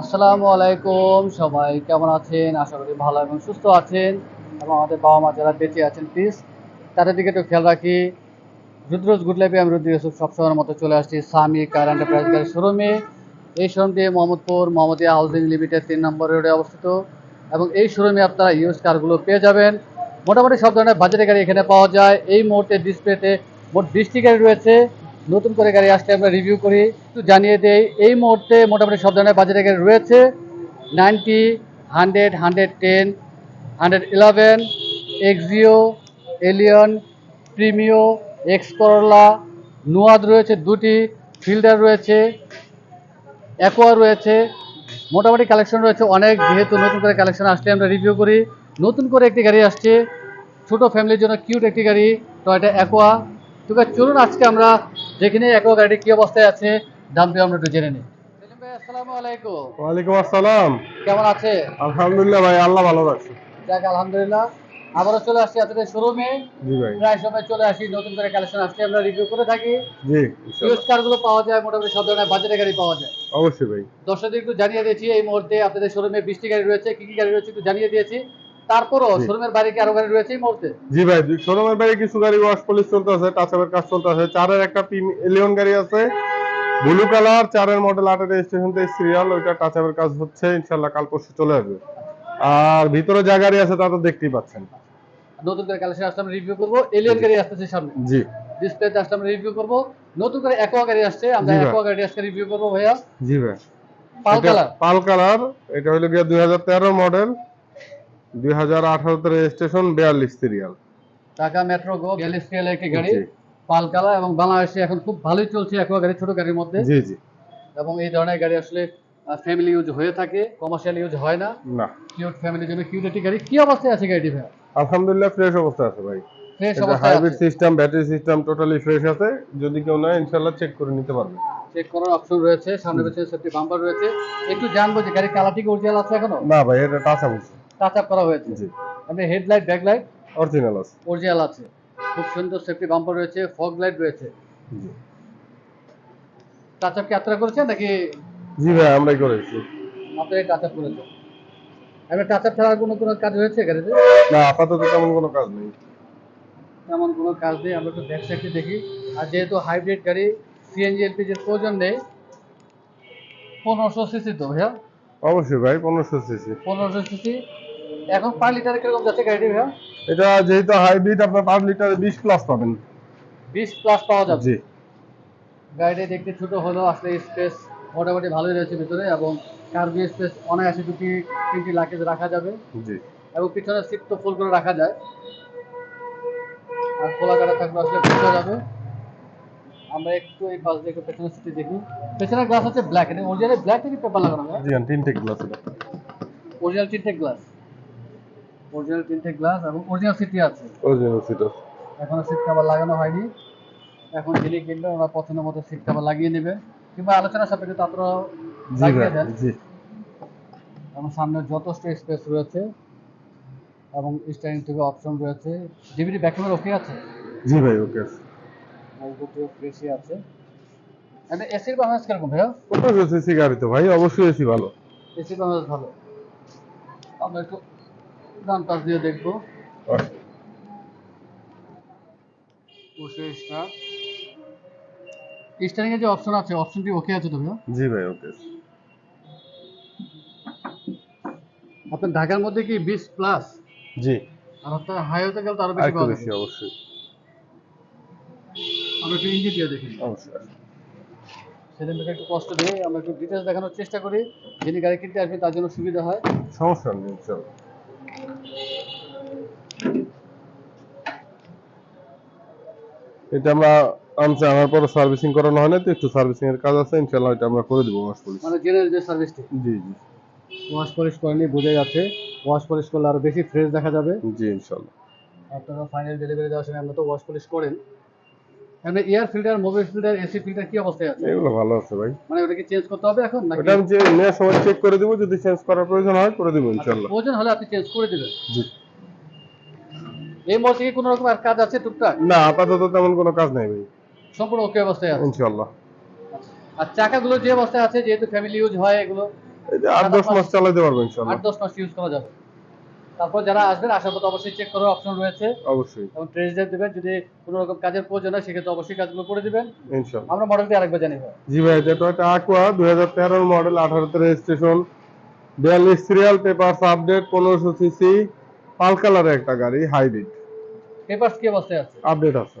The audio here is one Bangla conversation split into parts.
আসসালামু আলাইকুম, সবাই কেমন আছেন? আশা করি ভালো এবং সুস্থ আছেন। এবং আমাদের বাবা মা যারা বেঁচে আছেন প্লিজ তাদের দিকে একটু খেয়াল রাখি। রুদ্রজ গুড লাইফে আমি রুদ্র ইউসুফ সবসময়ের মতো চলে আসছি সামি কার এন্টারপ্রাইজ গাড়ির শোরুমে এই শোরুমটি মোহাম্মদপুর মোহাম্মদিয়া হাউজিং লিমিটেড তিন নম্বর রোডে অবস্থিত। এবং এই শোরুমে আপনারা ইউজ কারগুলো পেয়ে যাবেন। মোটামুটি সব ধরনের বাজেটের গাড়ি এখানে পাওয়া যায়। এই মুহূর্তে ডিসপ্লেতে মোট বিশটি গাড়ি রয়েছে। নতুন করে গাড়ি আসলে আমরা রিভিউ করি। একটু জানিয়ে দেই, এই মুহূর্তে মোটামুটি সব ধরনের বাজেটের গাড়ি রয়েছে। Ninety hundred hundred ten hundred eleven Axio Allion Premio X Corolla Noah রয়েছে দুটি ফিল্ডার রয়েছে অ্যাকোয়া রয়েছে, মোটামুটি কালেকশন রয়েছে অনেক। যেহেতু নতুন করে কালেকশন আসলে আমরা রিভিউ করি, নতুন করে একটি গাড়ি আসছে, ছোট ফ্যামিলির জন্য কিউট একটি গাড়ি টয়টা অ্যাকোয়া তো চলুন, আজকে আমরা যেখানে গাড়িটি কি অবস্থায় আছে দামটি আমরা একটু জেনে নিই। সেলিম ভাই আসসালামু আলাইকুম। ওয়ালাইকুম আসসালাম। কেমন আছে আলহামদুলিল্লাহ ভাই আল্লাহ ভালো রাখছে যাক আলহামদুলিল্লাহ। আবারও চলে আসছি আপনাদের শোরুমে। জি ভাই। প্রায় সময় চলে আসি নতুন করে কালেকশন আসলে আমরা রিভিউ করে থাকি। G use. কারগুলো পাওয়া যায় মোটামুটি সব ধরনের বাজেটের গাড়ি পাওয়া যায়। অবশ্যই ভাই। দর্শকদের একটু জানিয়ে দিয়েছি এই মুহূর্তে আপনাদের শোরুমে বৃষ্টি গাড়ি রয়েছে কি কি গাড়ি রয়েছে একটু জানিয়ে দিয়েছি। তারপরও। শোরুমের বাইরে কি আরও গাড়ি রয়েছে এই মুহূর্তে? জি ভাই শোরুমের বাইরে কিছু গাড়ি ওয়াশ পলিশ চলতে আছে টাচাপের কাজ চলতে আছে চারের একটা এলিয়ন গাড়ি আছে। ব্লু কালার চারের মডেল আটের রেজিস্ট্রেশন তে সিরিয়াল ওইটা কাজ হচ্ছে কাল পরশু চলে আসবে। আর ভিতরে যা গাড়ি আছে তা তো দেখতেই পাচ্ছেন। নতুন করে কালেকশন আসলে আমরা রিভিউ করব। এলিয়ন গাড়ি আসতেছে সামনে। জি। ডিসপ্লেতে আসলে আমরা রিভিউ করব। নতুন করে অ্যাকোয়া গাড়ি আসছে আমরা অ্যাকোয়া গাড়ি আজকে রিভিউ করব ভাইয়া। জি ভাই। পাল কালার পাল কালার এটা হলো গিয়ে দুই হাজার তেরো মডেল দুই হাজার আঠারোতে রেজিস্ট্রেশন বিয়াল্লিশ সিরিয়াল ঢাকা মেট্রো গো বিয়াল্লিশ সিএল একটি গাড়ি জি। পাল কালার এবং বাংলাদেশে এখন খুব ভালোই চলছে অ্যাকোয়া গাড়ি ছোট গাড়ির মধ্যে। জি জি। এবং এই ধরনের গাড়ি আসলে ফ্যামিলি ইউজ হয়ে থাকে কমার্শিয়াল ইউজ হয় না। না। কিউট ফ্যামিলির জন্য কিউট একটি গাড়ি। কি অবস্থায় আছে গাড়িটি ভাইয়া? আলহামদুলিল্লাহ ফ্রেশ অবস্থা আছে ভাই। ফ্রেশ এটা অবস্থায় hybrid system battery system totally fresh আছে। যদি কেউ নেয় ইনশাআল্লাহ চেক করে নিতে পারবে। চেক করার অপশন রয়েছে সামনে পেছনে সেফটি বাম্পার রয়েছে। একটু জানব যে গাড়ির কালারটি অরিজিনাল আছে এখনও? না ভাই এটা টাচ আপ টাচ আপ করা হয়েছে। জি। আপনি হেডলাইট ব্যাকলাইট অরিজিনাল আছে। অরিজিনাল আছে। খুব সুন্দর সেফটি বাম্পার রয়েছে ফগ লাইট রয়েছে। জি। টাচ আপ কি আপনারা করেছেন নাকি? জি ভাই আমরাই করেছি। আপনারা টাচ আপ করেছেন। এবার টাচ আপ ছাড়া কোনো কোনো কাজ হয়েছে গাড়িতে না আপাতত তেমন কোনো কাজ নেই। তেমন কোনো কাজ নেই আমরা একটু ব্যাক সাইডটি দেখি। আর যেহেতু হাইব্রিড গাড়ি সিএনজি এলপিজির প্রয়োজন নেই। পনেরোশো সিসি তো ভাইয়া? অবশ্যই ভাই পনেরোশো সিসি পনেরোশো সিসি এখন পার লিটারে কীরকম যাচ্ছে গাড়িটি ভাইয়া? এটা যেহেতু হাইব্রিড আপনার পার লিটারে বিশ প্লাস পাবেন। বিশ প্লাস পাওয়া যাবে? জি। গাড়িটি দেখতে ছোট হলেও আসলে স্পেস মোটামুটি ভালোই রয়েছে ভিতরে এবং কার্বি স্পেস অনায়াসে দুটি তিনটি লাকেজ রাখা যাবে। জি। এবং পিছনের সিট তো ফুল করে রাখা যায়। আর খোলা গাড়া থাকলে আসলে বোঝা যাবে। আমরা একটু এই পাশ দিয়ে পেছনের সিটে দেখি। পেছনের গ্লাস হচ্ছে ব্ল্যাক এটা অরিজিনাল ব্ল্যাক থেকে পেপার লাগানো জি তিনটে গ্লাস এটা অরিজিনাল তিনটে গ্লাস অরিজিনাল তিনটে গ্লাস এবং অরিজিনাল সিটই আছে। অরিজিনাল সিট এখনও সিট কভার লাগানো হয়নি। এখন যিনি কিনবেন ওরা পছন্দের মতো সিট কভার লাগিয়ে নেবে। কিংবা আলোচনা সাপেক্ষে তো আপনারা জি লাগিয়ে দেন জি। এবং সামনে যথেষ্ট স্পেস রয়েছে এবং স্টারিং থেকে অপশন রয়েছে। ডিভিডি ব্যাক ক্যামেরা ওকে আছে? জি ভাই ওকে আছে। মজবুতিও ফ্রেশই আছে। এমনি এসির পারফরমেন্স কীরকম ভাইয়া? পনেরোশো সিসি গাড়ি তো ভাই অবশ্যই এসি ভালো। এসি পারফরমেন্স ভালো। আমরা একটু ডান পাশ দিয়ে দেখব। বসে স্টার্ট স্টারিং। এর যে অপশন আছে অপশনটি ওকে আছে তো ভাইয়া? জি ভাই ওকে আপনার ঢাকার মধ্যে কি বিশ প্লাস জি। আর আপনার হাইওয়েতে গেলে তো আরও বেশি আরেকটু পাওয়া বেশি অবশ্যই। আমরা একটু ইঞ্জিন দিয়ে দেখি। অবশ্যই। সেদিনটাকে একটু কষ্ট দিয়ে আমরা একটু ডিটেলস দেখানোর চেষ্টা করি যিনি গাড়ি কিনতে আসবে তার জন্য সুবিধা হয়। সমস্যা নেই চল এটা আমরা আনছে আনার পরে সার্ভিসিং করানো হয় না তো একটু সার্ভিসিং এর কাজ আছে ইনশাআল্লাহ এটা আমরা করে দিব ওয়াশ পলিশ মানে জেনারেল যে সার্ভিসটি জি জি। ওয়াশ পলিশ করেনি বোঝা যাচ্ছে। ওয়াশ পলিশ করলে আরও বেশি ফ্রেশ দেখা যাবে। জি ইনশাআল্লাহ। আপনারা ফাইনাল ডেলিভারি দেওয়ার সময় আমরা তো ওয়াশ পলিশ করেন। এমনি air filter mobil filter AC filter কি অবস্থায় আছে? এগুলো ভালো আছে ভাই। মানে ওটা কি চেঞ্জ করতে হবে এখন নাকি? ওটা আমি যে নেওয়ার সময় চেক করে দিব যদি চেঞ্জ করার প্রয়োজন হয় করে দিব ইনশাআল্লাহ। প্রয়োজন হলে আপনি চেঞ্জ করে দেবেন। জি। এই মুহূর্তে কি কোনো রকম আর কাজ আছে টুকটাক? না আপাতত তেমন কোনো কাজ নাই ভাই। সম্পূর্ণ ওকে অবস্থায় আছে? ইনশাআল্লাহ। আর চাকাগুলো যে অবস্থায় আছে যেহেতু ফ্যামিলি ইউজ হয় এগুলো? আট দশ মাস চালাতে পারবেন আট ইনশাল্লাহ দশ মাস ইউজ করা যাবে। তারপর যারা আসবেন আসার পথে অবশ্যই চেক করার অপশন রয়েছে। অবশ্যই। এবং ট্রেস ড্রাইভ দেবেন যদি কোনো রকম কাজের প্রয়োজন হয় সেক্ষেত্রে অবশ্যই কাজগুলো করে দিবেন। ইনশাল্লাহ আমরা মডেলটি আরেকবার জানি জি ভাই এটা টয়টা আকুয়া দুই হাজার তেরোর মডেল আঠারোতে রেজিস্ট্রেশন বিয়াল্লিশ সিরিয়াল পেপারস আপডেট পনেরোশো সিসি পাল কালারের একটা গাড়ি হাইব্রিড পেপারস কি অবস্থায় আছে? আপডেট আছে।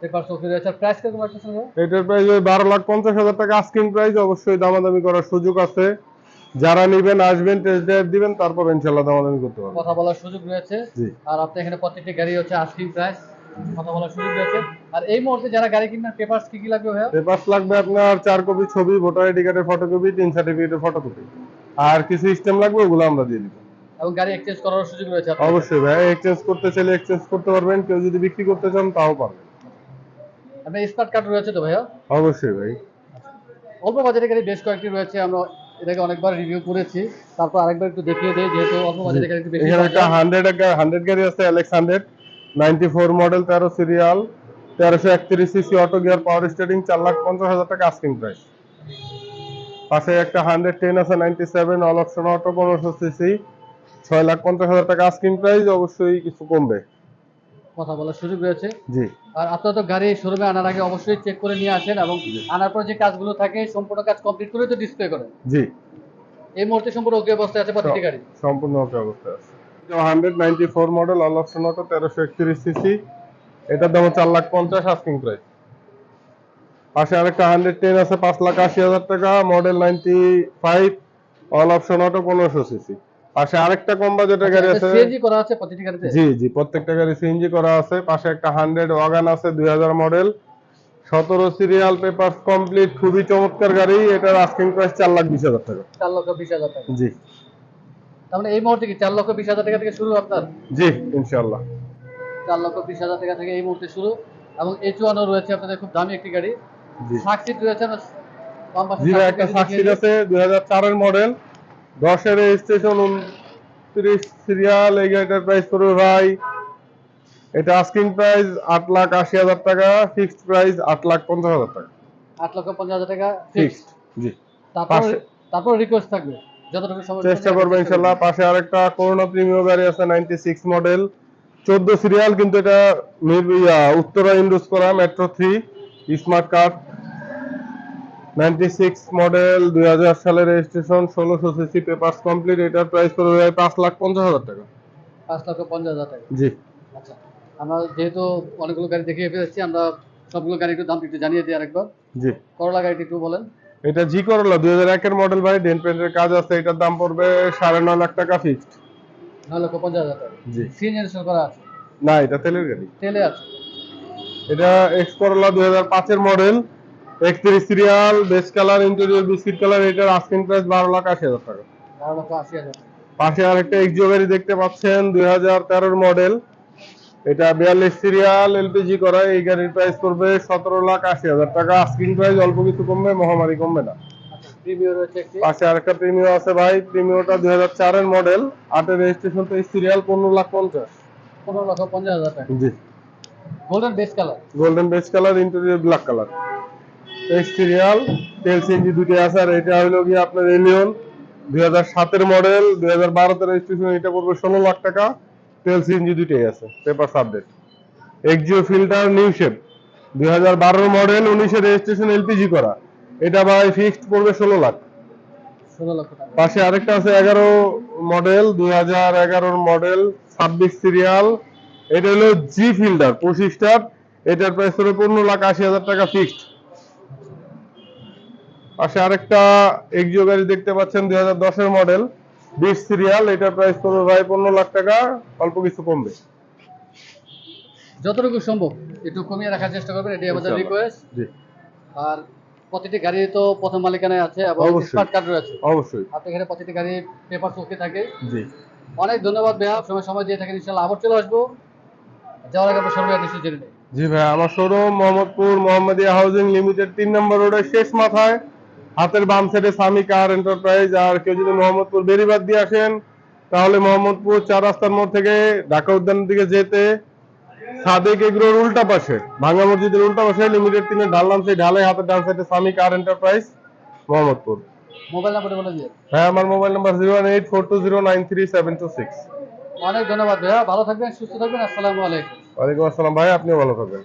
পেপারস ওকে রয়েছে প্রাইস রাখতেছেন ভাই এটার প্রাইস ওই বারো লাখ পঞ্চাশ হাজার টাকা আস্কিং প্রাইস অবশ্যই দামাদামি করার সুযোগ আছে। যারা নিবেন আসবেন টেস্ট ড্রাইভ দিবেন তারপর ইনশাল্লাহ দামাদামি করতে পারবেন। কথা বলার সুযোগ রয়েছে। আর আপনি এখানে প্রত্যেকটি গাড়ি হচ্ছে আস্কিং প্রাইস কথা বলার সুযোগ রয়েছে। আর এই মুহূর্তে যারা গাড়ি কিনবেন পেপারস কি কি লাগবে ভাইয়া? পেপারস লাগবে আপনার চার কপি ছবি ভোটার আইডি কার্ডের ফটোকপি তিন সার্টিফিকেটের ফটোকপি আর কিছু সিস্টেম লাগবে ওগুলো আমরা দিয়ে দিব। এবং গাড়ি এক্সচেঞ্জ করার সুযোগ রয়েছে অবশ্যই ভাই এক্সচেঞ্জ করতে চাইলে এক্সচেঞ্জ করতে পারবেন কেউ যদি বিক্রি করতে চান তাও পারবেন। আপনার স্মার্ট কার্ড রয়েছে তো ভাইয়া? অবশ্যই ভাই। অল্প বাজারে গাড়ি বেশ কয়েকটি রয়েছে আমরা এটাকে অনেকবার রিভিউ করেছি তারপর আরেকবার একটু দেখিয়ে দিই যেহেতু অল্প বাজারে গাড়ি একটু বেশি এখানে একটা বাজার। হান্ড্রেড হান্ড্রেড গাড়ি আছে হান্ড্রেড নাইনটি ফোর মডেল তেরো সিরিয়াল তেরোশো একত্রিশ CC auto gear power starting চার লাখ পঞ্চাশ হাজার টাকা আস্কিং প্রাইস পাশে একটা হান্ড্রেড টেন আছে ninety seven all option auto পনেরোশো সিসি ছয় লাখ পঞ্চাশ হাজার টাকা আস্কিং প্রাইস অবশ্যই কিছু কমবে। কথা বলার সুযোগ রয়েছে। জি। আর আপনারা তো গাড়ি শোরুমে আনার আগে অবশ্যই চেক করে নিয়ে আসেন এবং আনার পর যে কাজগুলো থাকে সম্পূর্ণ কাজ কমপ্লিট করে তো ডিসপ্লে করেন। জি। এই মুহূর্তে সম্পূর্ণ ওকে অবস্থায় আছে প্রতিটি গাড়ি? সম্পূর্ণ ওকে অবস্থায় আছে। Hundred ninety four model all option auto তেরোশো একত্রিশ সিসি এটার দাম চার লাখ পঞ্চাশ আস্কিং প্রাইস পাশে আরেকটা হান্ড্রেড টেন আছে পাঁচ লাখ আশি হাজার টাকা model ninety five all option auto পনেরোশো সিসি পাশে আরেকটা কম বাজেটের গাড়ি আছে। সিএনজি করা আছে প্রতিটি গাড়িতে? জি জি প্রত্যেকটা গাড়ি সিএনজি করা আছে। পাশে একটা হান্ড্রেড ওয়াগান আছে দুই হাজার মডেল। সতেরো সিরিয়াল পেপার কমপ্লিট খুবই চমৎকার গাড়ি। এটার আস্কিং প্রাইস চার লাখ বিশ হাজার টাকা। চার লক্ষ বিশ হাজার টাকা। জি। তার মানে এই মুহূর্তে কি চার লক্ষ বিশ হাজার টাকা থেকে শুরু আপনার? জি ইনশাআল্লাহ। চার লক্ষ বিশ হাজার টাকা থেকে এই মুহূর্তে শুরু। এবং এই চুয়ান্ন রয়েছে আপনাদের খুব দামি একটি গাড়ি। জি। সাকসিট রয়েছে না? জি একটা সাকসিড আছে দুই হাজার চারের মডেল। দশের রেজিস্ট্রেশন উনত্রিশ সিরিয়াল এই গাড়িটার প্রাইস পড়বে ভাই এটা আস্কিং প্রাইস আট লাখ আশি হাজার টাকা ফিক্সড প্রাইস আট লাখ পঞ্চাশ হাজার টাকা। আট লক্ষ পঞ্চাশ হাজার টাকা ফিক্সড জি। তারপর তারপর রিকোয়েস্ট থাকবে যতটুকু সময় চেষ্টা করব ইনশাল্লাহ। পাশে আরেকটা করোনা প্রিমিয়াম গাড়ি আছে নাইনটি সিক্স মডেল চোদ্দ সিরিয়াল কিন্তু এটা উত্তরা ইন্ডোজ করা metro three smart card ninety six model দুই হাজার সালের রেজিস্ট্রেশন ষোলোশো সিসি পেপার্স কমপ্লিট এটার প্রাইস পড়বে ভাই পাঁচ লাখ পঞ্চাশ হাজার টাকা। পাঁচ লক্ষ পঞ্চাশ হাজার টাকা? জি। আচ্ছা আমরা যেহেতু অনেকগুলো গাড়ি দেখিয়ে ফেলেছি আমরা সবগুলো গাড়ি একটু দাম একটু জানিয়ে দিই আরেকবার। জি। করলা গাড়িটি একটু বলেন। এটা জি করলা দুই হাজার একের মডেল ভাই ডেন পেন্টের কাজ আছে এটার দাম পড়বে সাড়ে নয় লাখ টাকা ফিক্সড নয় লক্ষ পঞ্চাশ হাজার টাকা। জি। সিএনজি ইনস্টল করা আছে? না এটা তেলের গাড়ি। তেলে আছে। এটা এক্স করলা দুই হাজার পাঁচের মডেল একত্রিশ serial beige colour interior biscuit colour এটার আস্কিং প্রাইস বারো লাখ আশি হাজার টাকা। পাশে আরেকটা এক্সিও দেখতে পাচ্ছেন দুই হাজার তেরোর মডেল এটা বিয়াল্লিশ সিরিয়াল এলপিজি করা এই গাড়ির প্রাইস পড়বে সতেরো লাখ আশি হাজার টাকা। আস্কিং প্রাইস অল্প কিছু কমবে মহামারী কমবে না। আচ্ছা একটি। পাশে আরেকটা প্রিমিও আছে ভাই প্রিমিওটা দুই হাজার চারের মডেল আটের রেজিস্ট্রেশন তো সিরিয়াল পনেরো লাখ পঞ্চাশ। পনেরো লক্ষ পঞ্চাশ হাজার টাকা। জি। Golden beige colour golden beige colour interior black colour exterior তেল সিএনজি দুটি আছে আর এটা হলো গিয়ে আপনার এলিয়ন দুই হাজার সাতের মডেল দুই হাজার বারোতে রেজিস্ট্রেশন এটা পড়বে ষোলো লাখ টাকা। তেল সিএনজি দুইটাই আছে paper update Axio filter new shape দুই হাজার বারোর মডেল উনিশের রেজিস্ট্রেশন এলপিজি করা। এটা ভাই ফিক্সড পড়বে ষোলো লাখ। পাশে আরেকটা আছে এগারো মডেল দুই হাজার এগারোর মডেল ছাব্বিশ সিরিয়াল এটা হলো জি ফিল্টার পঁচিশটার এটার প্রাইস হলো পনেরো লাখ আশি হাজার টাকা ফিক্সড পাশে আরেকটা এক্সিও গাড়ি দেখতে পাচ্ছেন দুই হাজার দশের মডেল। বিশ সিরিয়াল এটার প্রাইস পড়বে ভাই পনেরো লাখ টাকা অল্প কিছু কমবে। যতটুকু সম্ভব একটু কমিয়ে রাখার চেষ্টা করবেন এটি আমাদের রিকোয়েস্ট জি। আর প্রতিটি গাড়ি তো প্রথম মালিকানায় আছে এবং। স্মার্ট কার্ড রয়েছে। অবশ্যই। আপনি এখানে প্রতিটি গাড়ি পেপার চলতে থাকে। জি। অনেক ধন্যবাদ ভাইয়া। সময় সময় দিয়ে থাকেন ইনশাল্লাহ আবার চলে আসব। যাওয়ার আগে আপনার নিশ্চয় জেনে জি ভাই আমার showroom Mohammadpur Mohammadia housing limited তিন নম্বর রোডের শেষ মাথায়। হাতের বাম সাইডে সামি কার এন্টারপ্রাইজ আর কেউ যদি মোহাম্মদপুর বেরিবাদ দিয়ে আসেন তাহলে মোহাম্মদপুর চার রাস্তার মোড় থেকে ঢাকা উদ্যানের দিকে যেতে সাদেক এগ্রোর উল্টা পাশে ভাঙ্গা মসজিদের উল্টা পাশে লিমিটেড তিনের ঢাললাম সেই ঢালে হাতের ডান সাইডে Sami car enterprise Mohammadpur. Mobile বলে দিয়ে হ্যাঁ আমার mobile number zero one eight four two zero nine three seven two six অনেক ধন্যবাদ ভাইয়া ভালো থাকবেন সুস্থ থাকবেন আসসালামু আলাইকুম। ওয়ালাইকুম আসসালাম ভাই আপনিও ভালো থাকবেন।